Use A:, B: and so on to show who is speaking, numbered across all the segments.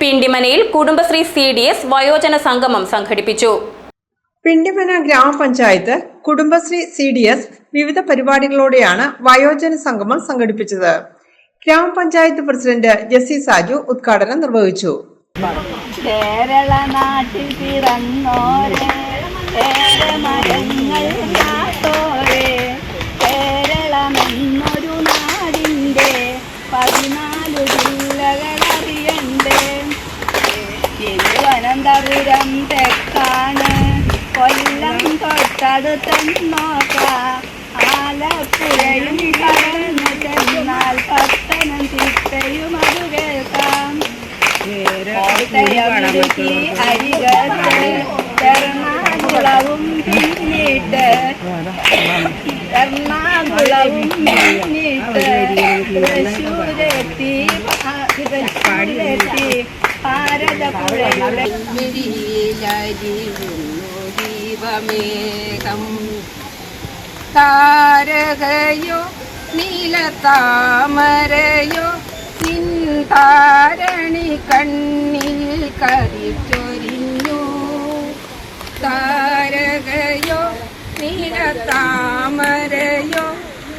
A: പിണ്ടിമനയിൽ Kudumbashree C D S വയോജന സംഗമം സംഘടിപ്പിച്ചു.
B: പിണ്ടിമന ഗ്രാമപഞ്ചായത്ത് കുടുംബശ്രീ സി ഡി എസ് വിവിധ പരിപാടികളോടെയാണ് വയോജന സംഗമം സംഘടിപ്പിച്ചത്. ഗ്രാമപഞ്ചായത്ത് പ്രസിഡന്റ് ജെസ്സി സാജു ഉദ്ഘാടനം നിർവഹിച്ചു.
C: കേരള നാട്ടിൽ പിറന്നോരെ. തിരുവനന്തപുരം തെക്കാണ്. കൊല്ലം തൊട്ടടുത്തെന്നോക്ക ആലപ്പുഴയും കടന്നു ചെന്നാൽ പത്തനം തിട്ടയും അത് കേൾക്കാം. അരികത്ത് എറണാകുളവും പിന്നിട്ട് എറണാകുളവും പിന്നിട്ട് തൃശ്ശൂരെത്തി ഭാ-
D: ദീപമേഘം താരകയോ നീലത്താമരയോ നിൻ താരണി കണ്ണിൽ കരിച്ചൊരിഞ്ഞു. താരകയോ നീലത്താമരയോ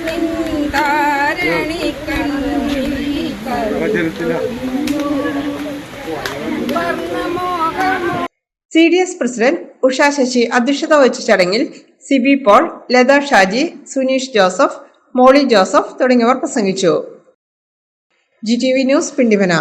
D: നിൻ താരണി കണ്ണിൽ വർണമോഹം
B: C D S president Usha Sasi അധ്യക്ഷത വഹിച്ച ചടങ്ങിൽ Sibi Paul Latha Shaji Suneesh Joseph Molly Joseph തുടങ്ങിയവർ പ്രസംഗിച്ചു. G T V news Pindimana.